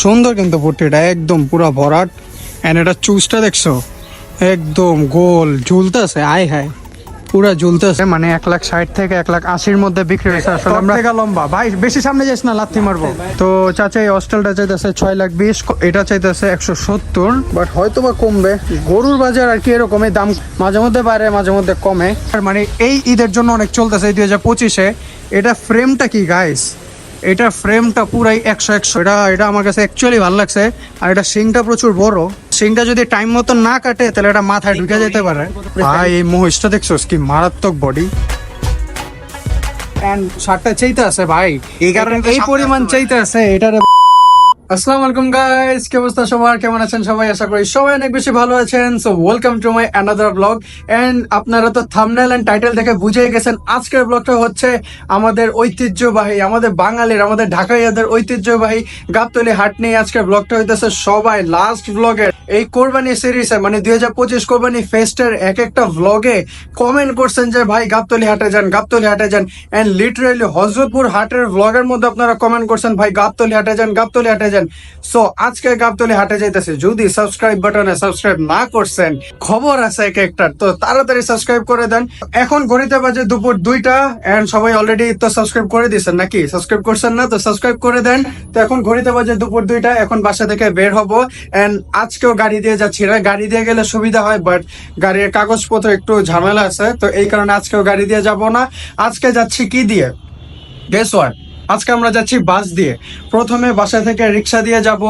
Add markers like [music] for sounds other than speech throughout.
সুন্দর কিন্তু পুটিটা একদম পুরো ভরাট। এন্ড এটা চুজটা দেখছ? একদম গোল ঝুলতেছে আয় হায়। পুরা ঝুলতেছে মানে এক লাখ ষাট থেকে এক লাখ আশির মধ্যে বিক্রি হয়েছে আসলে আমরা লম্বা। ভাই বেশি সামনে যাস না লাথি মারবো। তো চাচা এই হস্টেলটা চাইতেছে ছয় লাখ বিশ এটা চাইতেছে একশো সত্তর। বাট হয়তো বা কমবে। গরুর বাজার আর কি এরকমই দাম মাঝে মধ্যে বাড়ে মাঝে মধ্যে কমে। আর মানে এই ঈদের জন্য অনেক চলতেছে দুই হাজার পঁচিশে। এটা ফ্রেমটা কি গাইস এটা ফ্রেমটা পুরাই একশো একশো। এটা এটা আমার কাছে অ্যাকচুয়ালি ভালো লাগছে। আর এটা সিংটা প্রচুর বড়। সিংটা যদি টাইম মতো না কাটে তাহলে এটা মাথায় ঢুকে যেতে পারে। ভাই এই মহিষটা দেখছ কি মারাত্মক বডি এন্ড শার্টটা চাইতে আছে ভাই। এই কারণে এই পরিমাণ চাইতে আছে এটারে আসসালামু আলাইকুম গাইস কি অবস্থা সবার? কেমন আছেন সবাই? আশা করি সবাই অনেক বেশি ভালো আছেন। So welcome to my another blog and আপনারা তো থামনেল এন্ড টাইটেল দেখে বুঝেই গেছেন, আজকের ব্লগটা হচ্ছে আমাদের ঐতিহ্যবাহী, আমাদের বাঙালির, আমাদের ঢাকাইয়াদের ঐতিহ্যবাহী গাবতলি হাট নিয়ে আজকের ব্লগটা হইতেছে সবাই লাস্ট ব্লগের এই কোরবানি সিরিজে মানে দুই হাজার পঁচিশ কোরবানি ফেস্টের এক একটা ভ্লগে কমেন্ট করছেন যে, ভাই, গাবতলি হাটে যান, গাবতলি হাটে যান। এন্ড লিটারেলি হজরতপুর হাটের ভ্লগের মধ্যে আপনারা কমেন্ট করছেন, ভাই, গাবতলি হাটে যান, গাবতলি হাটে যান। সো আজকে গাবতলি হাটে যাইতেছে। যদি সাবস্ক্রাইব বাটনে সাবস্ক্রাইব না করছেন, খবর আছে এক একটার, তো তাড়াতাড়ি সাবস্ক্রাইব করে দেন। এখন ঘড়িতে বাজে দুপুর দুইটা এন্ড সবাই অলরেডি তো সাবস্ক্রাইব করে দিয়েছেন নাকি? সাবস্ক্রাইব করছেন না, তো সাবস্ক্রাইব করে দেন। তো এখন ঘড়িতে বাজে দুপুর দুইটা, এখন বাসা থেকে বের হব। এন্ড আজকেও গাড়ি দিয়ে যাচ্ছি না। গাড়ি দিয়ে গেলে সুবিধা হয় বাট গাড়ির কাগজপত্র একটু ঝামেলা আছে। তো এই কারণে আজকেও গাড়ি দিয়ে যাব না। আজকে যাচ্ছি কি দিয়ে? গেস ওয়াট আজকে আমরা যাচ্ছি বাস দিয়ে। প্রথমে বাসা থেকে রিক্সা দিয়ে যাব,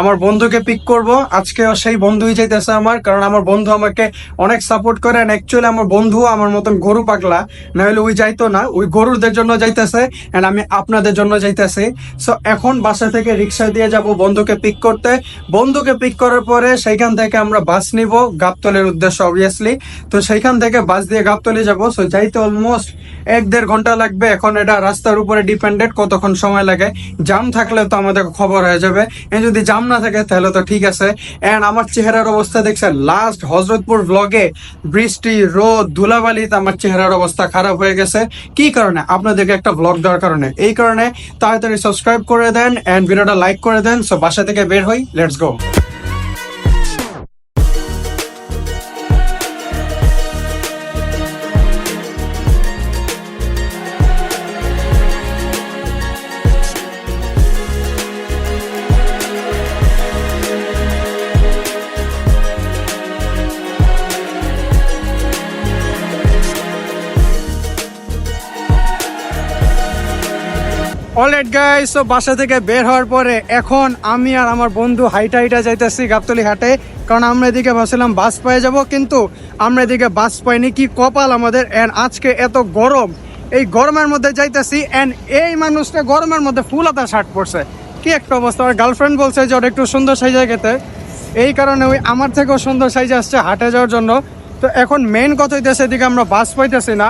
আমার বন্ধুকে পিক করব। আজকে সেই বন্ধুই যাইতেছে আমার, কারণ আমার বন্ধু আমাকে অনেক সাপোর্ট করে অ্যাকচুয়ালি আমার বন্ধু আমার মতন গরু পাগলা। না হলে ওই যাইতো না, ওই গরুদের জন্য যাইতেছে এন্ড আমি আপনাদের জন্য যাইতেছি। সো এখন বাসা থেকে রিক্সা দিয়ে যাব বন্ধুকে পিক করতে। বন্ধুকে পিক করার পরে সেইখান থেকে আমরা বাস নিব, গাবতলের উদ্দেশ্যে অবভিয়াসলি তো সেইখান থেকে বাস দিয়ে গাবতলে যাব। সো যাইতে অলমোস্ট এক দেড় ঘণ্টা লাগবে। এখন এটা রাস্তার উপরে ডিপেন্ডেন্ট কতক্ষণ সময় লাগে। জাম থাকলে তো আমাদের খবর হয়ে যাবে। যদি জাম না থাকে তাহলে তো ঠিক আছে। এন্ড আমার চেহারার অবস্থা দেখছেন লাস্ট হজরতপুর ব্লগে বৃষ্টি, রোদ, ধুলাবালিতে আমার চেহারার অবস্থা খারাপ হয়ে গেছে। কি কারণে? আপনাদেরকে একটা ব্লগ দেওয়ার কারণে। এই কারণে তাড়াতাড়ি সাবস্ক্রাইব করে দেন এন্ড ভিডিওটা লাইক করে দেন। সো বাসা থেকে বের হই লেটস গো গাইস তো বাসা থেকে বের হওয়ার পরে এখন আমি আর আমার বন্ধু হাইটা হাইটা যাইতেছি গাবতলি হাটে। কারণ আমরা এদিকে ভাবছিলাম বাস পেয়ে যাব, কিন্তু আমরা এদিকে বাস পাইনি। কি কপাল আমাদের এন্ড আজকে এত গরম। এই গরমের মধ্যে যাইতেছি এন্ড এই মানুষটা গরমের মধ্যে ফুল হাতা শার্ট পরছে। কি একটা অবস্থা। আমার গার্লফ্রেন্ড বলছে যে ওর একটু সুন্দর সাইজে গেতে এই কারণে ওই আমার থেকেও সুন্দর সাইজে আসছে হাটে যাওয়ার জন্য। তো এখন মেন কথা হইতেছে, এদিকে আমরা বাস পাইতেছি না।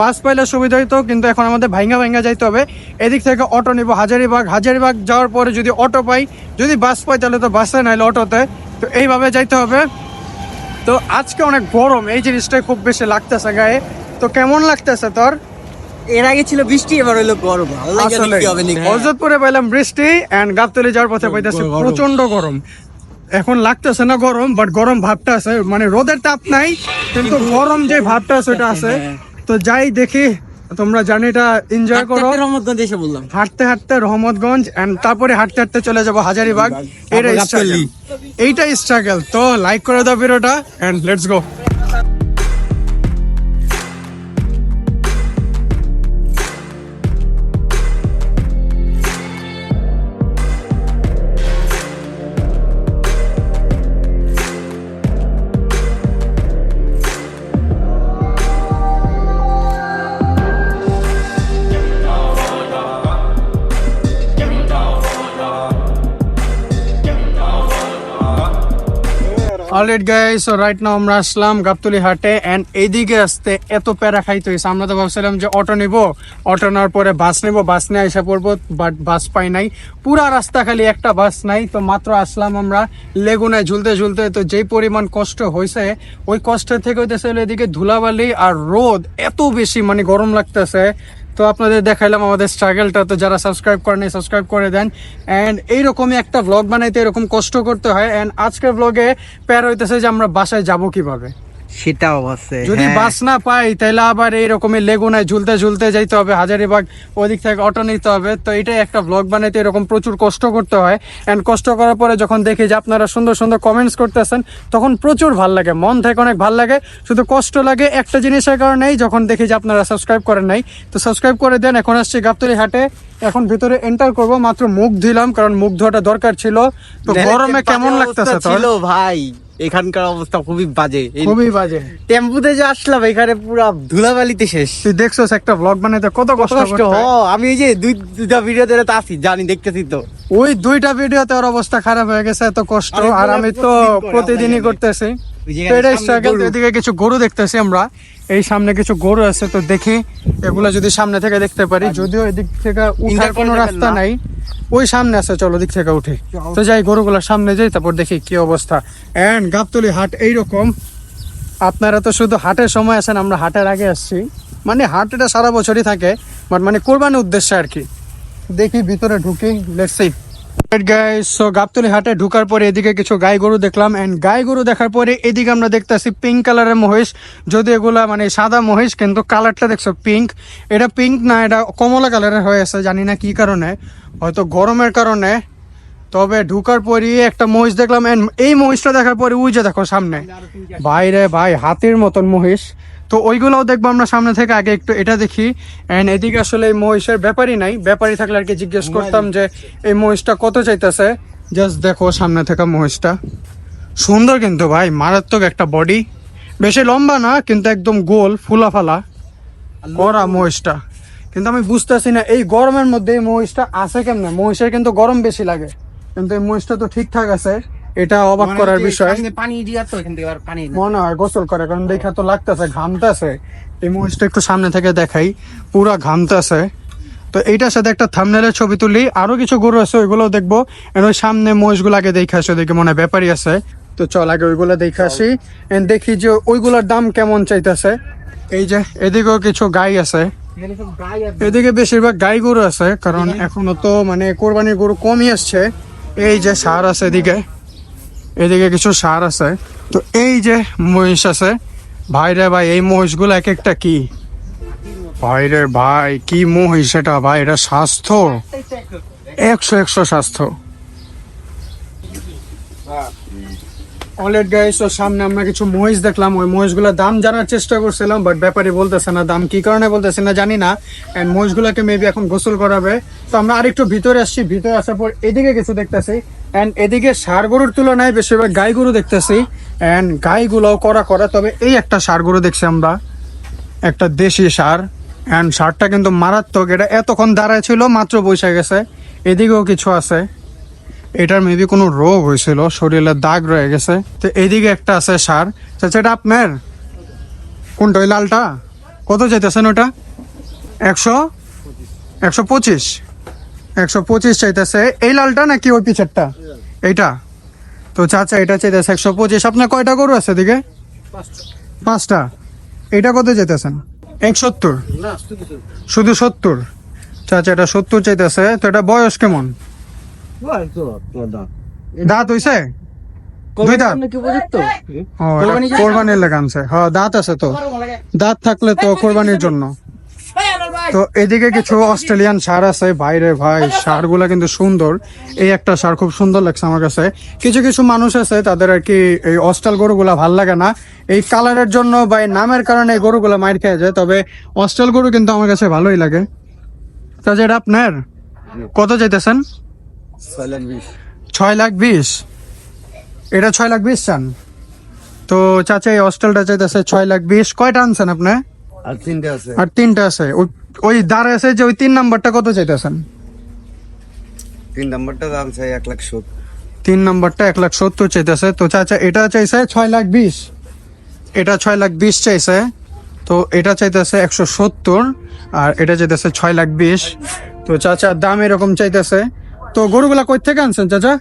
বাস পাইলে সুবিধা হইতো কিন্তু এখন আমাদের ভাইঙ্গা ভাইঙ্গা যাইতে হবে। এদিক থেকে অটো নিব হাজারিবাগ। হাজারিবাগ যাওয়ার পরে যদি অটো পাই যদি বাস পাই তাহলে তো বাসে নাইলে অটোতে। তো এইভাবে যাইতে হবে। তো আজকে অনেক গরম এই জিনিসটাই খুব বেশি লাগতেছে গায়ে। তো কেমন লাগতেছে তোর? এর আগে ছিল বৃষ্টি এবার হইল গরম। নাকি? পাইলাম বৃষ্টি এন্ড গাবতলি যাওয়ার পথে পাইতেছে প্রচণ্ড গরম। এখন লাগতেছে না গরম বাট গরম ভাবটা আছে। মানে রোদের তাপ নাই কিন্তু গরম যে ভাবটা আছে ওটা আছে। তো যাই দেখি তোমরা জানি এটা এনজয় করো। রহমতগঞ্জ এসে বললাম। হাঁটতে হাঁটতে রহমতগঞ্জ এন্ড তারপরে হাঁটতে হাঁটতে চলে যাব হাজারিবাগ। এটা স্ট্রাগল এইটা স্ট্রাগল তো লাইক করে দাও ভিডিওটা and let's go alright guys right now আমরা আসলাম গাবতলি হাটে এন্ড এইদিকে আসতে এত প্যারা খাইতে হয়েছে আমরা তো ভাবছিলাম যে অটো নিব। অটো নেওয়ার পরে বাস নিব। বাস নিয়ে এসে পড়ব বাট বাস পাই নাই। পুরা রাস্তা খালি একটা বাস নাই। তো মাত্র আসলাম আমরা লেগুনায় ঝুলতে ঝুলতে। তো যেই পরিমাণ কষ্ট হয়েছে ওই কষ্টের থেকে হইতেছে এদিকে ধুলাবালি আর রোদ এত বেশি মানে গরম লাগতেছে। তো আপনাদের দেখাইলাম আমাদের স্ট্রাগলটা তো যারা সাবস্ক্রাইব করেন সাবস্ক্রাইব করে দেন। অ্যান্ড এইরকমই একটা ব্লগ বানাইতে এরকম কষ্ট করতে হয়। অ্যান্ড আজকের ব্লগে প্যার হইতেছে যে আমরা বাসায় যাব কীভাবে। সেটা অবশ্যই যদি হ্যাঁ। বাস না পাই তাহলে আবার এইরকমই লেগুনায় ঝুলতে ঝুলতে যাইতে হবে হাজারিবাগ ওদিক থেকে অটো নিতে হবে। তো এটাই একটা ব্লগ বানাইতে এরকম প্রচুর কষ্ট করতে হয়। অ্যান্ড কষ্ট করার পরে যখন দেখি যে আপনারা সুন্দর সুন্দর কমেন্টস করতেছেন তখন প্রচুর ভালো লাগে মন থেকে অনেক ভালো লাগে। শুধু কষ্ট লাগে একটা জিনিসের কারণেই যখন দেখি যে আপনারা সাবস্ক্রাইব করেন নাই। তো সাবস্ক্রাইব করে দেন এখন আসছি গাবতলি হাটে। এখন ভিতরে এন্টার করব মাত্র মুখ ধুইলাম কারণ মুখ ধোয়াটা দরকার ছিল। তো গরমে কেমন লাগতেছে ছিল ভাই। এখানকার অবস্থা খুবই বাজে। খুবই বাজে। টেম্পুতে যে আসলাম এখানে পুরো ধুলাবালিতে শেষ। তুই দেখছস একটা ব্লগ বানাইতে কত কষ্ট হ আমি এই যে দুই দুটা ভিডিও ধরে তো আসি জানি দেখতেছি তো। ওই দুইটা ভিডিওতে ওর অবস্থা খারাপ হয়ে গেছে এত কষ্ট। আর আমি তো প্রতিদিনই করতেছি। এদিকে কিছু গরু দেখতেছি আমরা। এই সামনে কিছু গরু আছে তো দেখি এগুলা যদি সামনে থেকে দেখতে পারি। যদিও এদিক থেকে উঠার কোনো রাস্তা নাই। ওই সামনে আছে চলো দিক থেকে উঠে। তো যাই গরুগুলোর সামনে যাই তারপর দেখি কি অবস্থা। এন্ড গাবতলি হাট এইরকম। আপনারা তো শুধু হাটের সময় আছেন আমরা হাটের আগে আসছি। মানে হাট এটা সারা বছরই থাকে বাট মানে কোরবানির উদ্দেশ্যে আর কি। দেখি ভিতরে ঢুকি let's see guys so Gabtali হাটে ঢুকার পরে এদিকে কিছু গাই গরু দেখলাম এন্ড গাই গরু দেখার পরে এদিকে আমরা দেখতেছি পিঙ্ক কালারের মহিষ, যদি এগুলা মানে সাদা মহিষ, কিন্তু কালারটা দেখছ পিঙ্ক এটা পিঙ্ক না, এটা কমলা কালারের হয়ে আছে, জানি না কি কারণে, হয়তো গরমের কারণে। তবে ঢুকার পরই একটা মহিষ দেখলাম এই মহিষটা দেখার পরে, ওই যে দেখো সামনে। বাইরে ভাই, হাতির মতন মহিষ। তো ওইগুলোও দেখব আমরা সামনে থেকে আগে একটু এটা দেখি। এন্ড এদিকে আসলে এই মহিষের ব্যাপারই নাই ব্যাপারই থাকলে আর কি জিজ্ঞেস করতাম যে এই মহিষটা কত চাইতেছে। জাস্ট দেখো সামনে থেকে মহিষটা। সুন্দর কিন্তু ভাই মারাত্মক একটা বডি বেশি লম্বা না কিন্তু একদম গোল ফুলা ফালা করা মহিষটা। কিন্তু আমি বুঝতেছি না এই গরমের মধ্যে এই মহিষটা আছে কেমনে? মহিষের কিন্তু গরম বেশি লাগে। কিন্তু এই মহিষটা তো ঠিকঠাক আছে। এটা অবাক করার বিষয়। পানি দিয়া তো এখান থেকে পানি মনে হয় গোসল করে কারণ দেখা তো লাগতেছে ঘামতেছে। এই মহিষটা একটু সামনে থেকে দেখাই পুরা ঘামতেছে। তো এইটার সাথে একটা থামনেলের ছবি তুলি আরও কিছু গরু আছে ওইগুলো দেখব। ওই সামনে মহিষগুলো আগে দেখে আসি ওদিকে মনে হয় ব্যাপারই আছে। তো চল আগে ওইগুলো দেখে আসি। দেখি যে ওইগুলোর দাম কেমন চাইতেছে। এই যে এদিকেও কিছু গাই আছে। এদিকে বেশিরভাগ গাই গরু আছে কারণ এখনও তো মানে কোরবানির গরু কমই আসছে। এই যে সার আছে এদিকে। এদিকে কিছু সার আছে। তো এই যে মহিষ আছে, ভাই রে ভাই, এই মহিষগুলো এক একটা কি? ভাই রে ভাই, কি মহিষ এটা ভাই? এটা স্বাস্থ্য? একশো একশো স্বাস্থ্য। অলরেড গাইস তো সামনে আমরা কিছু মহিষ দেখলাম। ওই মহিষগুলোর দাম জানার চেষ্টা করছিলাম বাট ব্যাপারে বলতেছে না দাম। কি কারণে বলতেছে না জানি না। এন্ড মহিষগুলোকে মেবি এখন গোসল করাবে। তো আমরা আরেকটু ভিতরে আসছি। ভিতরে আসার পর এদিকে কিছু দেখতেছি। এন্ড এদিকে ষাড় গরুর তুলনায় বেশিরভাগ গাই গরু দেখতেছি। এন্ড গাইগুলোও করা করা তবে এই একটা সার গরু দেখছি আমরা। একটা দেশি সার। অ্যান্ড সারটা কিন্তু মারাত্মক, এটা এতক্ষণ দাঁড়ায় ছিল, মাত্র বসে গেছে। এদিকেও কিছু আছে। এটার মেবি কোনো রোগ হয়েছিল, শরীরে দাগ রয়ে গেছে। তো এদিকে একটা আছে সার। চাচা এটা আপনার? কোনটা, ওই লালটা? কত চাইতেছেন ওটা? একশো? একশো পঁচিশ। একশো পঁচিশ চাইতেছে। এই লালটা নাকি ওই পিছেরটা? এইটা? তো চাচা এটা চাইতেছে একশো পঁচিশ। আপনার কয়টা গরু আছে দিকে পাঁচটা। এটা কত চাইতেছেন? এক সত্তর? শুধু সত্তর? চাচা এটা সত্তর চাইতেছে। তো এটা বয়স কেমন? দাঁত হইছে? কোরবানির লেগে আনছে। হ্যাঁ দাঁত আছে তো। দাঁত থাকলে তো কোরবানির জন্য। তো এদিকে কিছু অস্ট্রেলিয়ান সার আছে বাইরে ভাই [laughs] সারগুলা কিন্তু সুন্দর। এই একটা সার খুব সুন্দর লাগছে আমার কাছে। কিছু কিছু মানুষ আছে তাদের আর কি এই অস্ট্রাল গরুগুলা ভালো লাগে না। এই কালারের জন্য বা এই নামের কারণে এই গরুগুলা মাইর খেয়ে যায় তবে অস্ট্রাল গরু কিন্তু আমার কাছে ভালোই লাগে। তা যেটা আপনার? কত চাইতেছেন ছয় লাখ বিশ। এটা ছয় লাখ বিশ চান? তো চাচা এই হস্টেলটা চাইতেছে ছয় লাখ বিশ। কয়টা আনছেন আপনি? আর তিনটে আছে। আর তিনটা আছে। ওই- ওই দাঁড়ে আছে যে ওই তিন নাম্বারটা কত চাইতেছেন? তিন নাম্বারটা দাম চাই এক লাখ সত্তর। তিন নাম্বারটা এক লাখ সত্তর চাইতেছে। তো চাচা এটা চাইছে ছয় লাখ বিশ। এটা ছয় লাখ বিশ চাইছে। তো এটা চাইতেছে একশো সত্তর আর এটা চাইতেছে ছয় লাখ বিশ। তো চাচা দাম এরকম চাইতেছে। তো গরুগুলা কই থেকে আনছেন চাচা?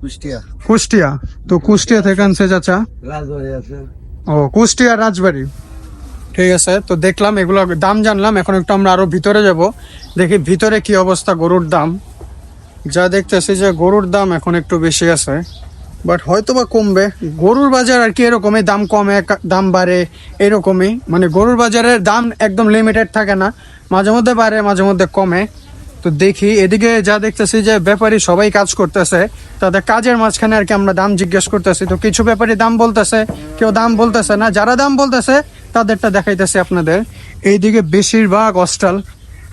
কুষ্টিয়া। কুষ্টিয়া। তো কুষ্টিয়া থেকে আনছে চাচা? ও কুষ্টিয়া রাজবাড়ি। ঠিক আছে তো দেখলাম এগুলো দাম জানলাম, এখন একটু আমরা আরও ভিতরে যাব। দেখি ভিতরে কি অবস্থা গরুর দাম। যা দেখতেছি যে গরুর দাম এখন একটু বেশি আছে বাট হয়তো বা কমবে। গরুর বাজার আর কি এরকমই, দাম কমে দাম বাড়ে, এরকমই। মানে গরুর বাজারের দাম একদম লিমিটেড থাকে না, মাঝে মধ্যে বাড়ে, মাঝে মধ্যে কমে। তো দেখি, এদিকে যা দেখতেছি যে ব্যাপারী সবাই কাজ করতেছে, তাদের কাজের মাঝখানে আর কি আমরা দাম জিজ্ঞেস করতেছি। তো কিছু ব্যাপারী দাম বলতেছে, কেউ দাম বলতেছে না। যারা দাম বলতেছে তাদেরটা দেখাইতেছি আপনাদের। এইদিকে বেশিরভাগ অস্টাল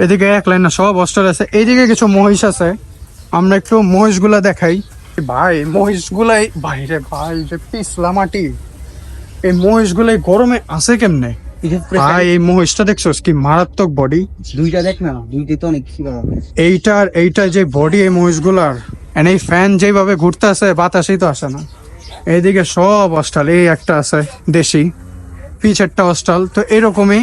এদিকে এক লাইনে সব অস্টাল আছে। এইদিকে কিছু মহিষ আছে। আমরা একটু মহিষগুলা দেখাই। ভাই মহিষগুলাই বাইরে ভাই যে পিছলা মাটি। এই মহিষগুলাই গরমে আছে কেমনে? ভাই এই মহিষটা দেখছোস কি মারাত্মক বডি দুইটা দেখ না দুইটা তো অনেক এইটার এইটা যে বডি এই মহিষগুলার and এই ফ্যান যেভাবে ঘুরতে আছে বাতাসই তো আসে না। এইদিকে সব অস্টাল এই একটা আছে দেশি। পিছেরটা অস্টাল তো এরকমই।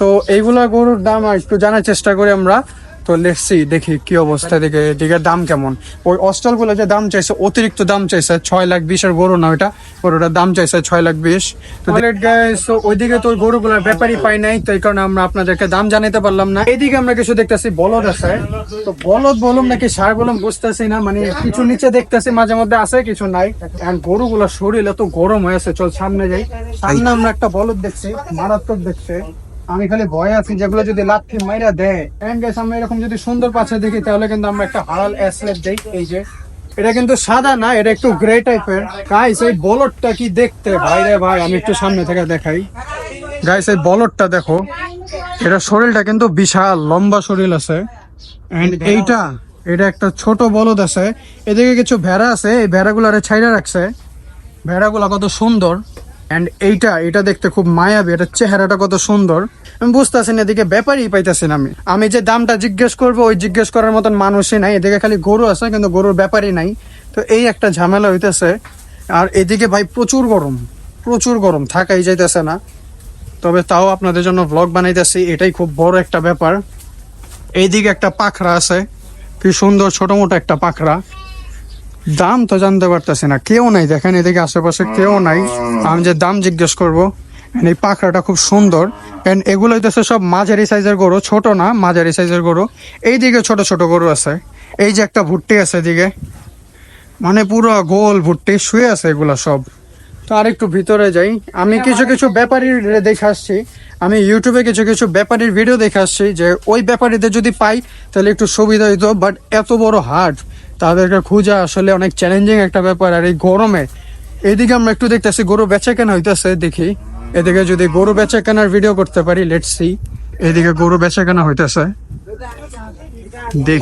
তো এইগুলা গরুর দাম একটু জানার চেষ্টা করি আমরা। তো লেটসি দেখি কি অবস্থা দিকে এদিকে দাম কেমন? ওই অস্টালগুলো যে দাম চাইছে অতিরিক্ত দাম চাইছে ছয় লাখ বিশের গরু না ওইটা? গরুটার দাম চাইছে ছয় লাখ বিশ। তো তো ওইদিকে তো গরুগুলোর ব্যাপারই পাই নাই তো এই কারণে আমরা আপনাদেরকে দাম জানাতে পারলাম না। এইদিকে আমরা কিছু দেখতেছি বলদ আছে। তো বলদ বলুম নাকি সার বলুম বুঝতেছি না মানে কিছু নিচে দেখতেছি মাঝে মধ্যে আছে কিছু নাই। এখন গরুগুলো শরীর এত গরম হয়েছে চল সামনে যাই। সামনে আমরা একটা বলদ দেখছি মারাত্মক দেখছে। আমি খালি ভয় আছি যেগুলো যদি লাথি মাইরা দেয়। এন্ড গাইস আমরা এরকম যদি সুন্দর পাশে দেখি, তাহলে কিন্তু আমরা একটা হারাল অ্যাসলেট দেই। এই যে, এটা কিন্তু সাদা না, এটা একটু গ্রে টাইপের গাইস এই বলদটা কি দেখতে? ভাই রে ভাই, আমি একটু সামনে থেকে দেখাই। গাইস এই বলদটা দেখো, এটা শরীরটা কিন্তু বিশাল, লম্বা শরীর আছে। এন্ড এইটা, এটা একটা ছোট বলদ আছে। এদিকে কিছু ভেড়া আছে, এই ভেড়াগুলো আরে ছাইরা রাখছে। ভেড়াগুলা কত সুন্দর। এন্ড এইটা, এটা দেখতে খুব মায়াবী এটার চেহারাটা কত সুন্দর। আমি বুঝতেছি না, এদিকে ব্যাপারই পাইতেছি না আমি। আমি যে দামটা জিজ্ঞেস করব, ওই জিজ্ঞেস করার মতন মানুষই নাই। এদিকে খালি গরু আছে, কিন্তু গরুর ব্যাপারই নাই। তো এই একটা ঝামেলা হইতেছে। আর এদিকে ভাই প্রচুর গরম প্রচুর গরম, থাকাই যাইতেছে না। তবে তাও আপনাদের জন্য ব্লগ বানাইতেছি, এটাই খুব বড় একটা ব্যাপার। এইদিকে একটা পাখরা আছে, কি সুন্দর ছোট মোটো একটা পাখরা। দাম তো জানতে পারতেছি না কেউ নাই দেখেন এদিকে আশেপাশে কেউ নাই। আমি যে দাম জিজ্ঞেস করব এই পাখরাটা খুব সুন্দর। এন্ড এগুলো হইতেছে সব মাঝারি সাইজের গরু ছোট না মাঝারি সাইজের গরু। এইদিকে ছোট ছোট গরু আছে। এই যে একটা ভুট্টি আছে এদিকে মানে পুরো গোল ভুট্টি শুয়ে আছে এগুলা সব। তো আর একটু ভিতরে যাই। আমি কিছু কিছু ব্যাপারীর দেখে আসছি। আমি ইউটিউবে কিছু কিছু ব্যাপারীর ভিডিও দেখে আসছি যে ওই ব্যাপারীদের যদি পাই তাহলে একটু সুবিধা হইতো বাট এত বড় হাট তাদেরকে খোঁজা আসলে অনেক চ্যালেঞ্জিং একটা ব্যাপার। আর এই গরমে এইদিকে আমরা একটু দেখতেছি, গরু বেচা কেনা হইতেছে দেখি। এদিকে যদি গরু বেচা কেনার ভিডিও করতে পারি লেটস সি এদিকে গরু বেচা কেনা হইতেছে।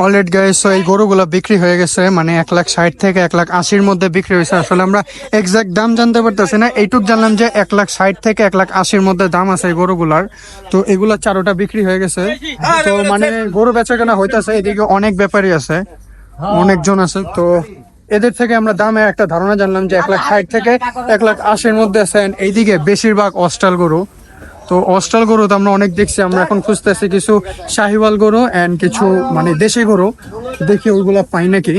অলরেড গাইস এই গরুগুলো বিক্রি হয়ে গেছে মানে এক লাখ ষাট থেকে এক লাখ আশির মধ্যে বিক্রি হয়েছে। আসলে আমরা এক্সাক্ট দাম জানতে পারতেছি না, এইটুক জানলাম যে এক লাখ ষাট থেকে এক লাখ আশির মধ্যে দাম আছে এই গরুগুলার। তো এগুলা চারোটা বিক্রি হয়ে গেছে। তো মানে গরু বেচা কেনা হইতেছে, এদিকে অনেক ব্যাপারই আছে। অনেকজন আছে, তো এদের থেকে আমরা দামে একটা ধারণা জানলাম যে এক লাখ ষাট থেকে এক লাখ আশির মধ্যে আছে and এইদিকে বেশিরভাগ অস্টাল গরু। তো অস্ট্রাল গরু তো আমরা অনেক দেখছি, আমরা এখন খুঁজতেছি কিছু শাহিওয়াল গরু অ্যান্ড কিছু মানে দেশি গরু। দেখি ওইগুলা পাই নাকি।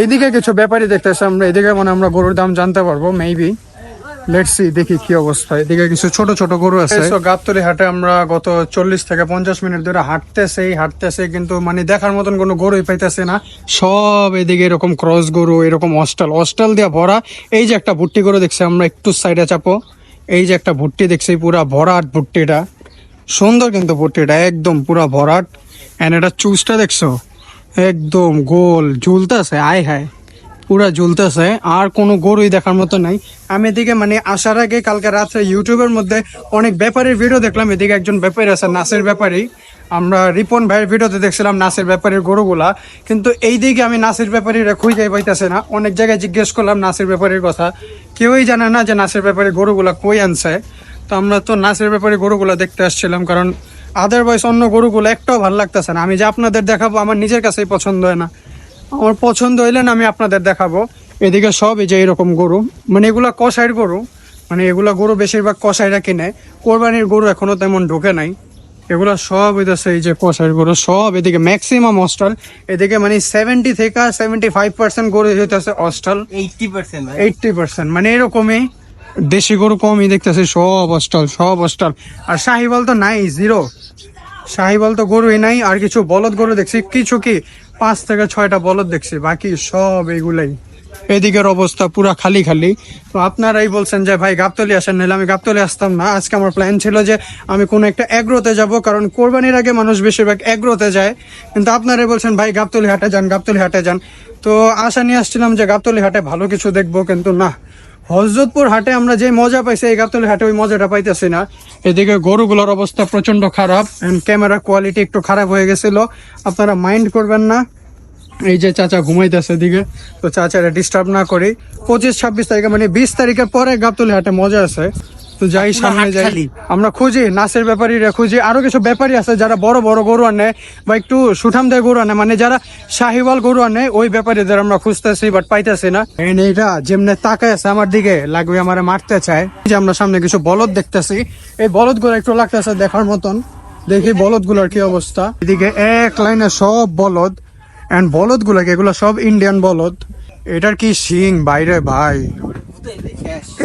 এইদিকে কিছু ব্যাপারই দেখতেছি, আমরা এদিকে মানে আমরা গরুর দাম জানতে পারব মেবি লেটস সি দেখি কি অবস্থা। এদিকে কিছু ছোট ছোট গরু আছে। তো গাবতলি হাটে আমরা গত চল্লিশ থেকে পঞ্চাশ মিনিট ধরে হাঁটতেছি হাঁটতেছি, কিন্তু মানে দেখার মতন কোনো গরুই পাইতেছে না। সব এদিকে এরকম ক্রস গরু, এরকম অস্টাল। অস্টাল দিয়া ভরা। এই যে একটা ভুট্টি গরু দেখছি, আমরা একটু সাইডে চাপো। এই যে একটা ভুট্টি দেখছি, পুরা ভরাট ভুট্টিটা সুন্দর কিন্তু ভুট্টিটা, একদম পুরা ভরাট। এন্ড এটা চুজটা দেখছ? একদম গোল, ঝুলতেছে, আয় হায়। পুরা ঝুলতেছে আর কোনো গরুই দেখার মতো নাই। আমি এদিকে মানে আসার আগে কালকে রাত্রে ইউটিউবের মধ্যে অনেক ব্যাপারের ভিডিও দেখলাম, এদিকে একজন ব্যাপারী আছে, নাসের ব্যাপারী। আমরা রিপন ভাইয়ের ভিডিওতে দেখছিলাম নাসের ব্যাপারীর গরুগুলা, কিন্তু এই দিকে আমি নাসের ব্যাপারীরা খুঁজে পাইতেছে না। অনেক জায়গায় জিজ্ঞেস করলাম নাসের ব্যাপারীর কথা। কেউই জানে না যে নাসের ব্যাপারে গরুগুলা কই আনছে। তো আমরা তো নাসের ব্যাপারে গরুগুলা দেখতে আসছিলাম, কারণ আদারওয়াইজ অন্য গরুগুলো একটাও ভালো লাগতেছে না। আমি যে আপনাদের দেখাবো, আমার নিজের কাছেই পছন্দ হয় না। আমার পছন্দ হইলে আমি আপনাদের দেখাবো। এদিকে সব এই যে এরকম গরু। মানে এগুলা কষাইয়ের গরু। মানে এগুলা গরু বেশিরভাগ কষাইরা কিনে। কোরবানির গরু এখনও তেমন ঢোকে নাই। এগুলা সব হইতেছে এই যে কষাইয়ের গরু। সব এদিকে ম্যাক্সিমাম অস্টাল এদিকে মানে সেভেন্টি থেকে সেভেন্টি ফাইভ পার্সেন্ট গরু হইতেছে অস্টাল এইটটি পার্সেন্ট এইটটি পার্সেন্ট মানে এরকমই। দেশি গরু কমই দেখতেছি সব অস্টাল সব অস্টাল আর শাহিওয়াল তো নাই জিরো শাহিওয়াল তো গরুই নাই আর কিছু বলদ গরু দেখছি। কিছু কি পাঁচ থেকে ছয়টা বলদ দেখছি, বাকি সব এগুলাই। এদিকের অবস্থা পুরা খালি খালি। তো আপনারাই বলছেন যে, ভাই, গাবতলি আসেন, নাহলে আমি গাবতলি আসতাম না। আজকে আমার প্ল্যান ছিল যে, আমি কোনো একটা এগ্রোতে যাব, কারণ কোরবানির আগে মানুষ বেশিরভাগ এগ্রোতে যায়। কিন্তু আপনারাই বলছেন, ভাই, গাবতলি হাটে যান, গাবতলি হাটে যান। তো আশা নিয়ে আসছিলাম যে, গাবতলি হাটে ভালো কিছু দেখব। কিন্তু না হজরতপুর হাটে আমরা যে মজা পাইছি গাবতলি হাটে ওই মজাটা পাইতেছি না। এদিকে গরুগুলোর অবস্থা প্রচণ্ড খারাপ অ্যান্ড ক্যামেরা কোয়ালিটি একটু খারাপ হয়ে গেছিল। আপনারা মাইন্ড করবেন না, এই যে চাচা ঘুমাইতেছে এদিকে, তো চাচারা ডিস্টার্ব না করি। পঁচিশ ছাব্বিশ তারিখে মানে বিশ তারিখের পরে গাবতলি হাটে মজা আছে। তো যাই সামনে যাই। আমরা খুঁজি নাচের ব্যাপারীরা খুঁজি। আরও কিছু ব্যাপারী আছে যারা বড় বড় গরু আনে বা একটু সুঠাম দেয় গরু আনে। মানে যারা শাহিওয়াল গরু আনে ওই ব্যাপারীদের আমরা খুঁজতেছি বাট পাইতেছি না। এইটা যেমনে তাকায় আছে আমার দিকে লাগবে আমার মারতে চায়। যে আমরা সামনে কিছু বলদ দেখতেছি। এই বলদগুলো একটু লাগতেছে দেখার মতন। দেখি বলদগুলোর কি অবস্থা। এদিকে এক লাইনে সব বলদ। এন্ড বলদ গুলাকে এগুলো সব ইন্ডিয়ান বলদ। এটার কি শিং বাইরে ভাই।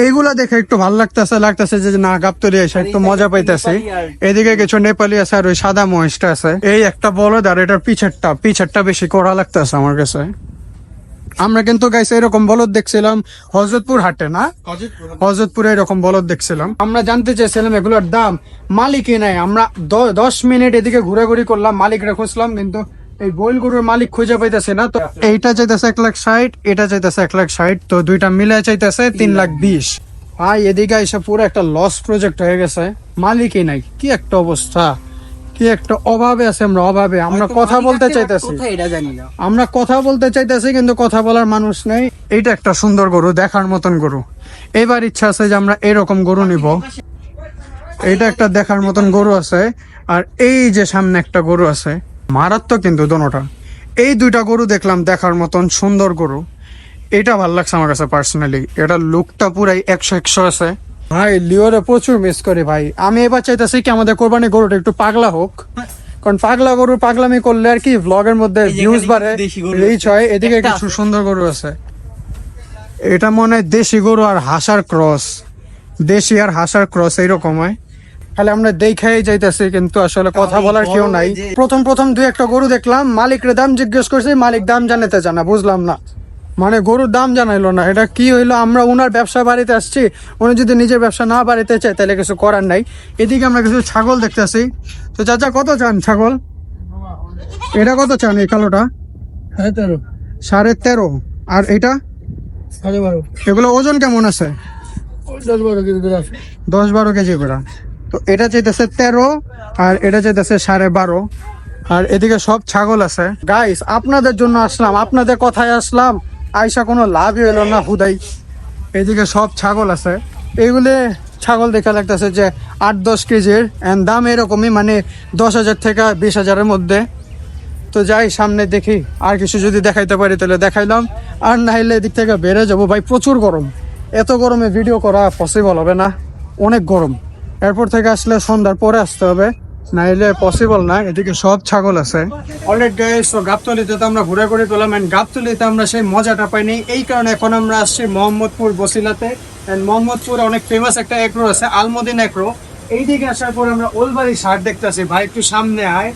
এইগুলা দেখে একটু ভালো লাগতেছে লাগতেছে যে না গাবতলি এসে একটু মজা পাইতেছে। এদিকে কিছু নেপালি আছে আর ওই সাদা মহিষটা আছে। এই একটা বলদ আর এটার পিছেরটা পিছেরটা বেশি করা লাগতেছে আমার কাছে। আমরা কিন্তু গাইছে এরকম বলদ দেখছিলাম হজরতপুর হাটে না? হজরতপুরে এরকম বলদ দেখছিলাম। আমরা জানতে চাইছিলাম এগুলোর দাম মালিকই নাই। আমরা দশ মিনিট এদিকে ঘোরাঘুরি করলাম মালিকরা খুঁজলাম কিন্তু এই বইল গরুর মালিক খুঁজে পাইতেছে না তো। এইটা চাইতেছে এক লাখ ষাট এটা চাইতেছে এক লাখ ষাট তো দুইটা মিলে চাইতেছে তিন লাখ বিশ। ভাই এদিকে এসে পুরো একটা লস প্রজেক্ট হয়ে গেছে। মালিকই নাই কি একটা অবস্থা। কি একটা অভাবে আছে আমরা অভাবে। আমরা কথা বলতে চাইতেছি। এটা আমরা কথা বলতে চাইতেছি কিন্তু কথা বলার মানুষ নেই। এইটা একটা সুন্দর গরু দেখার মতন গরু। এবার ইচ্ছা আছে যে আমরা এরকম গরু নিব। এইটা একটা দেখার মতন গরু আছে। আর এই যে সামনে একটা গরু আছে মারাত্মক কিন্তু দোনোটা। এই দুইটা গরু দেখলাম দেখার মতন সুন্দর গরু। এটা ভালো লাগছে আমার কাছে পার্সোনালি এটা লুকটা পুরাই একশো একশো আছে। ভাই লিওরে প্রচুর মিস করি ভাই। আমি এবার চাইতেছি কি আমাদের কোরবানি গরুটা একটু পাগলা হোক। কারণ পাগলা গরু পাগলামি করলে আর কি ব্লগের মধ্যে ভিউজ বাড়ে রিচ হয়। এদিকে একটা। কিছু সুন্দর গরু আছে। এটা মনে হয় দেশি গরু আর হাসার ক্রস দেশি আর হাসার ক্রস এইরকম হয়। খালি আমরা দেখাই যাইতেছি কিন্তু আসলে কথা বলার কেউ নাই। প্রথম প্রথম দুই একটা গরু দেখলাম মালিকের দাম জিজ্ঞেস করছি মালিক দাম জানাতে জানা বুঝলাম না। মানে গরুর দাম জানাইলো না এটা কি হইল? আমরা ওনার ব্যবসা বাড়িতে আসছি উনি যদি নিজের ব্যবসা না বাড়িতে চায় তাহলে কিছু করার নাই। এদিকে আমরা কিছু ছাগল দেখতেছি। তো চাচা কত চান ছাগল? এটা কত চান এই কালোটা? হ্যাঁ তেরো। সাড়ে তেরো। আর এটা? সাড়ে বারো। এগুলো ওজন কেমন আছে? দশ বারো কেজি দশ বারো কেজি করে। তো এটা চাইতেছে তেরো আর এটা চাইতেছে সাড়ে বারো। আর এদিকে সব ছাগল আছে। গাইস আপনাদের জন্য আসলাম। আপনাদের কথায় আসলাম। আইসা কোনো লাভই হলো না হুদাই। এদিকে সব ছাগল আছে। এইগুলো ছাগল দেখা লাগতেছে যে আট, দশ কেজির এন্ড দাম এরকমই মানে দশ হাজার থেকে বিশ হাজারের মধ্যে। তো যাই, সামনে দেখি। আর কিছু যদি দেখাইতে পারি, তাহলে দেখাইলাম। আর না হলে এদিক থেকে বেড়ে যাব। ভাই, প্রচুর গরম। এত গরমে ভিডিও করা পসিবল হবে না। অনেক গরম। এরপর থেকে আসলে সন্ধ্যার পরে আসতে হবে। নাইলে পসিবল না, এদিকে সব ছাগল আছে। অলরেড গাইস তো গাবতলিতে তো আমরা ঘুরে ঘুরে পেলাম এন্ড গাবতলিতে আমরা সেই মজাটা পাইনি। এই কারণে এখন আমরা আসছি মোহাম্মদপুর বসিলাতে। এন্ড মোহাম্মদপুরে অনেক ফেমাস একটা একরো আছে, আলমদিন একরো এইদিকে আসার পর আমরা ওলবাড়ি সার দেখতেছি ভাই, একটু সামনে আয়।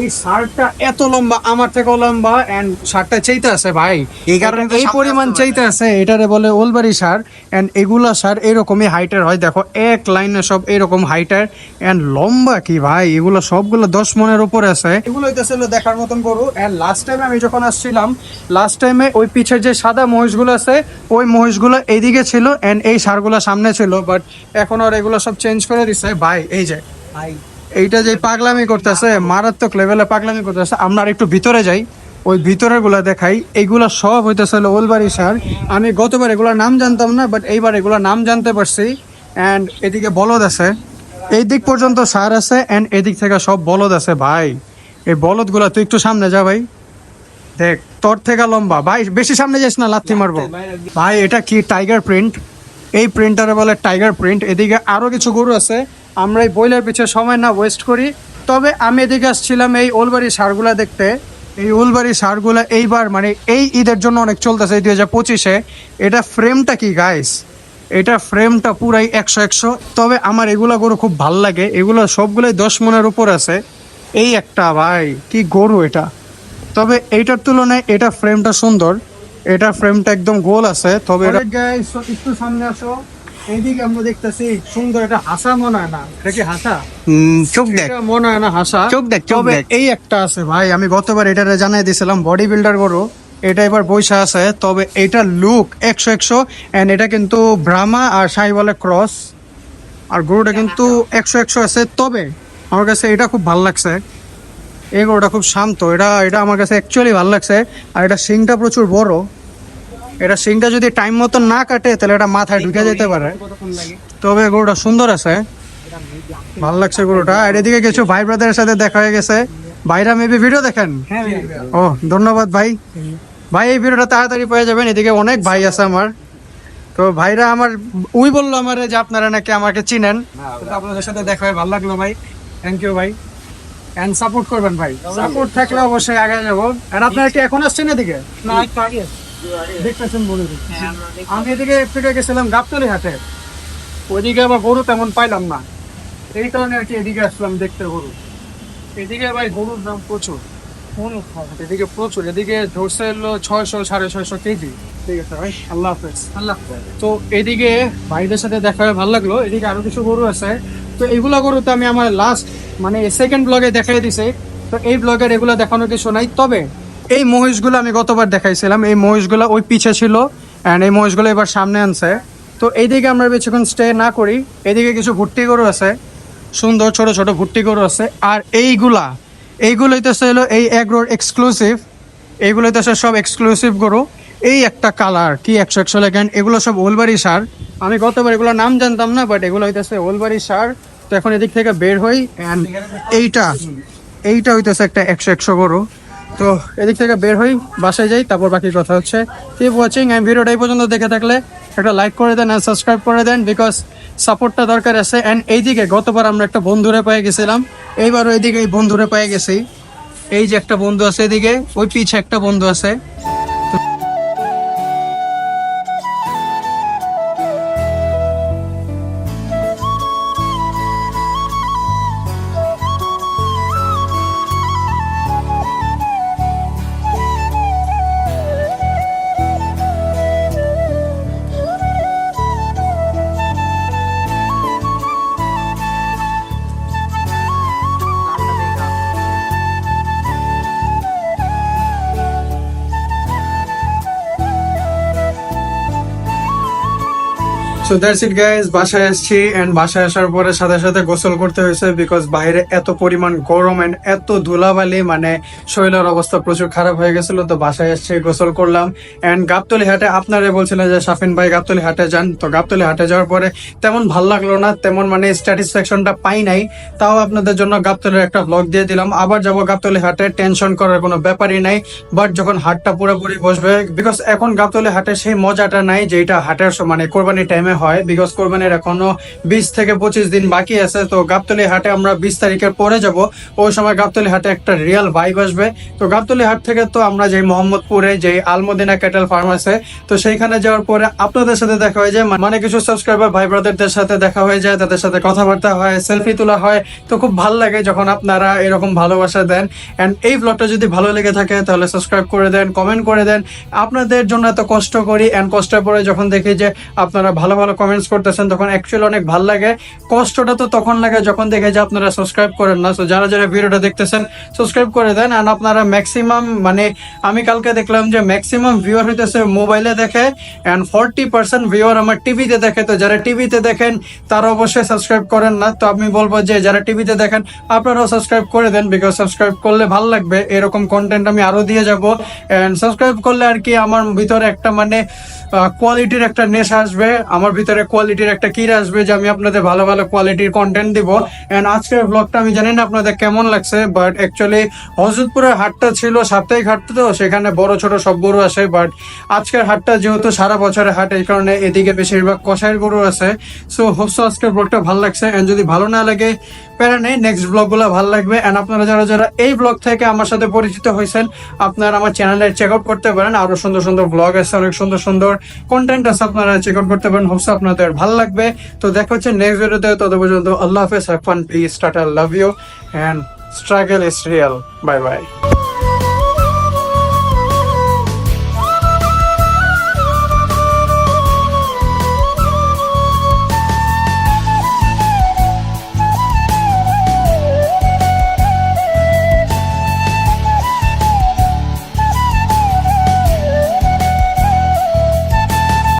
এই শার্টটা এত লম্বা আমার থেকেও লম্বা এন্ড শার্টটা চাইতে আছে ভাই। এই কারণে এই পরিমাণ চাইতে আছে এটারে বলে ওলবাড়ি সার এন্ড এগুলা সার এরকমই হাইটের হয়। দেখো এক লাইনে সব এরকম হাইটের এন্ড লম্বা কি ভাই? এগুলো সবগুলো দশ মনের উপরে আছে। এগুলো হইতেছিল দেখার মতন গরু। এন্ড লাস্ট টাইমে আমি যখন আসছিলাম লাস্ট টাইমে ওই পিছের যে সাদা মহিষগুলো আছে ওই মহিষগুলো এইদিকে ছিল এন্ড এই সারগুলো সামনে ছিল। বাট এখন আর এগুলো সব চেঞ্জ করে দিছে। ভাই এই যে। ভাই এইটা যে পাগলামি করতেছে, মারাত্মক লেভেলে পাগলামি করতেছে, আমরা একটু ভিতরে যাই, ওই ভিতরেরগুলা দেখাই। এগুলা সব হইতেছে ওলবাড়ি সার আমি গতবার এগুলোর নাম জানতাম না বাট এইবার এগুলোর নাম জানতে পারছি। অ্যান্ড এদিকে বলদ আছে। এই দিক পর্যন্ত সার আছে অ্যান্ড এদিক থেকে সব বলদ আছে, ভাই। এই বলদগুলা তুই একটু সামনে যা, ভাই। দেখ, তোর থেকে লম্বা। ভাই, বেশি সামনে যাস না, লাথি মারবো। ভাই, এটা কি টাইগার প্রিন্ট এই প্রিন্টারে বলে টাইগার প্রিন্ট এদিকে আরও কিছু গরু আছে। আমরা এই বইলার পিছিয়ে সময় না ওয়েস্ট করি। তবে আমি এদিকে আসছিলাম এই ওলবাড়ি সারগুলা দেখতে। এই উলবাড়ি সারগুলা এইবার মানে এই ঈদের জন্য অনেক চলতেছে দুই হাজার পঁচিশে। এটা ফ্রেমটা কি গাইস এটা ফ্রেমটা পুরাই একশো একশো। তবে আমার এগুলা গরু খুব ভালো লাগে। এগুলো সবগুলোই দশ মনের উপর আছে। এই একটা, ভাই, কি গরু এটা। তবে এইটার তুলনায় এটা ফ্রেমটা সুন্দর। এটা ফ্রেমটা একদম গোল আছে। তবে একটু সামনে আসো। এইদিকে আমরা দেখতেছি সুন্দর এটা হাসা মনে হয় না। এটা কি হাসা? চোখ দেখ। এটা মনে হয় না হাসা। চোখ দেখ, চোখ দেখ। এই একটা আছে ভাই আমি গতবার এটারে জানাই দিয়েছিলাম বডি বিল্ডার গরু। এটা এবার বৈশা আছে তবে এটা লুক একশো একশো এন্ড এটা কিন্তু ব্রাহ্মা আর সাইওয়ালের ক্রস আর গরুটা কিন্তু একশো একশো আছে তবে আমার কাছে এটা খুব ভালো লাগছে। এই গরুটা খুব শান্ত এটা এটা আমার কাছে অ্যাকচুয়ালি ভালো লাগছে। আর এটা শিংটা প্রচুর বড়। এটা শিংটা যদি টাইম মতো না কাটে তাহলে এটা মাথায় ঢুকে যেতে পারে। তবে গরুটা সুন্দর আছে। ভালো লাগছে গরুটা। আর এদিকে কিছু ভাই ব্রাদারের সাথে দেখা হয়ে গেছে। ভাইরা মেবি ভিডিও দেখেন? ও ধন্যবাদ ভাই। ভাই এই ভিডিওটা তাড়াতাড়ি পেয়ে যাবেন। এদিকে অনেক ভাই আছে আমার। তো ভাইরা আমার উই বলল আমার যে আপনারা নাকি আমাকে চিনেন। আপনাদের সাথে দেখা হয়ে ভালো লাগল ভাই। থ্যাংক ইউ ভাই। এন্ড সাপোর্ট করবেন ভাই। সাপোর্ট থাকলে অবশ্যই আগে যাব। আর আপনারা কি এখন আসছেন এদিকে? না একটু আগে দেখতেছেন বলে দিন। আমি এদিকে ফিরে গেছিলাম গাবতলি হাটে। ওইদিকে আবার গরু তেমন পাইলাম না। এই কারণে আর কি এদিকে আসলাম দেখতে গরু। এদিকে ভাই গরুর দাম প্রচুর। এদিকে প্রচুর। এদিকে ধরছে হলো ছয়শো সাড়ে ছয়শো কেজি। ঠিক আছে ভাই আল্লাহ হাফেজ। আল্লাহ তো এদিকে ভাইদের সাথে দেখা হয়ে ভালো লাগল। এদিকে আরও কিছু গরু আছে। তো এগুলা গরু তো আমি আমার লাস্ট মানে সেকেন্ড ব্লগে দেখাই দিছে। তো এই ব্লগের এগুলো দেখানোর কিছু নাই। তবে এই মহিষগুলো আমি গতবার দেখাইছিলাম। এই মহিষগুলো ওই পিছে ছিল অ্যান্ড এই মহিষগুলো এবার সামনে আনছে। তো এইদিকে আমরা বেশিক্ষণ স্টে না করি। এদিকে কিছু ভুট্টি গরু আছে। সুন্দর ছোট ছোট ভুট্টি গরু আছে। আর এইগুলা এইগুলো হইতেছে হলো এই এগ্রোর এক্সক্লুসিভ এইগুলো হইতেছে সব এক্সক্লুসিভ গরু। এই একটা কালার কি একশো একশো লেখেন, এগুলো সব ওলবাড়ি সার। আমি গতবার এগুলো নাম জানতাম না বাট এগুলো হইতেছে ওলবাড়ি সার। তো এখন এদিক থেকে বের হই অ্যান্ড এইটা এইটা হইতেছে একটা একশো একশো গরু। তো এদিক থেকে বের হই, বাসায় যাই, তারপর বাকি কথা হচ্ছে। কিপ ওয়াচিং আমি ভিডিওটা এই পর্যন্ত দেখে থাকলে একটা লাইক করে দেন অ্যান্ড সাবস্ক্রাইব করে দেন বিকজ সাপোর্টটা দরকার আছে। অ্যান্ড এইদিকে গতবার আমরা একটা বন্ধুরে পেয়ে গেছিলাম। এইবারও এইদিকে এই বন্ধুরে পেয়ে গেছি। এই যে একটা বন্ধু আছে এদিকে, ওই পিছে একটা বন্ধু আছে। সো দ্যাটস ইট গাইস বাসায় আসছি এন্ড বাসায় আসার পরে সাথে সাথে গোসল করতে হয়েছে বিকজ বাইরে এত পরিমাণ গরম এন্ড এত ধুলাবালি মানে শরীরের অবস্থা প্রচুর খারাপ হয়ে গেছিল, তো বাসায় আসছি গোসল করলাম। এন্ড গাবতলি হাটে আপনারা বলছিলেন যে, শাফিন ভাই, গাবতলি হাটে যান। তো গাবতলি হাটে যাওয়ার পরে তেমন ভালো লাগল না, তেমন মানে স্যাটিসফ্যাকশনটা পাই নাই। তাও আপনাদের জন্য গাবতলির একটা ব্লগ দিয়ে দিলাম। আবার যাব গাবতলি হাটে টেনশন করার কোনো ব্যাপারই নাই। বাট যখন হাটটা পুরোপুরি বসবে বিকজ এখন গাবতলি হাটে সেই মজাটা নাই যেটা হাটের মানে কোরবানি টাইমে হয়। বিকজ কোরবানির এখনও বিশ থেকে পঁচিশ দিন বাকি আছে। তো গাবতলি হাটে আমরা বিশ তারিখের পরে যাব। ওই সময় গাবতলি হাটে একটা রিয়েল ভাইব আসবে। তো গাবতলি হাট থেকে তো আমরা যে মোহাম্মদপুরে যে আলমদিনা ক্যাটেল ফার্ম আছে, তো সেইখানে যাওয়ার পরে আপনাদের সাথে দেখা হয়ে যায়। মানে কিছু সাবস্ক্রাইবার ভাই ব্রাদারদের সাথে দেখা হয়ে যায়, তাদের সাথে কথাবার্তা হয় সেলফি তোলা হয়। তো খুব ভালো লাগে যখন আপনারা এরকম ভালোবাসা দেন। এন্ড এই ব্লগটা যদি ভালো লেগে থাকে, তাহলে সাবস্ক্রাইব করে দেন কমেন্ট করে দেন। আপনাদের জন্য এত কষ্ট করি। এন্ড কষ্টের পরে যখন দেখি যে আপনারা ভালো ভালো কমেন্টস করতেছেন, তখন অ্যাকচুয়ালি অনেক ভালো লাগে। কষ্টটা তো তখন লাগে যখন দেখে যে আপনারা সাবস্ক্রাইব করেন না। তো যারা যারা ভিডিওটা দেখতেছেন সাবস্ক্রাইব করে দেন। আর আপনারা ম্যাক্সিমাম মানে আমি কালকে দেখলাম যে ম্যাক্সিমাম ভিউয়ার হইতেছে মোবাইলে দেখে অ্যান্ড ফর্টি পার্সেন্ট ভিউয়ার আমার টিভিতে দেখে। তো যারা টিভিতে দেখেন, তারা অবশ্যই সাবস্ক্রাইব করেন না। তো আমি বলব যে যারা টিভিতে দেখেন, আপনারাও সাবস্ক্রাইব করে দেন বিকজ সাবস্ক্রাইব করলে ভালো লাগবে। এরকম কন্টেন্ট আমি আরও দিয়ে যাব। অ্যান্ড সাবস্ক্রাইব করলে আর কি আমার ভিতরে একটা মানে কোয়ালিটির একটা নেশা আসবে। আমার ভিতরে কোয়ালিটির একটা কির আসবে যে আমি আপনাদের ভালো ভালো কোয়ালিটির কন্টেন্ট দিব। এন্ড আজকের ব্লগটা আমি জানি না আপনাদের কেমন লাগছে বাট অ্যাকচুয়ালি হজরতপুরের হাটটা ছিল সাপ্তাহিক হাট তো, সেখানে বড়, ছোট সব গরু আসে বাট আজকের হাটটা যেহেতু সারা বছরের হাট, এই কারণে এদিকে বেশিরভাগ কষাইয়ের গরু আছে। সো হোপসো আজকের ব্লগটা ভালো লাগছে এন্ড যদি ভালো না লাগে, প্যারা নেই নেক্সট ব্লগগুলো ভালো লাগবে। এন্ড আপনারা যারা যারা এই ব্লগ থেকে আমার সাথে পরিচিত হয়েছেন, আপনারা আমার চ্যানেলে চেক আউট করতে পারেন। আরও সুন্দর সুন্দর ব্লগ আছে, অনেক সুন্দর সুন্দর কন্টেন্ট আছে, আপনারা চেক আউট করতে পারেন। হোপসো অবশ্যই আপনাদের ভালো লাগবে। তো দেখা হচ্ছে নেক্সট ভিডিওতে তত পর্যন্ত আল্লাহ হাফেজ have fun please tata love you and struggle is real bye bye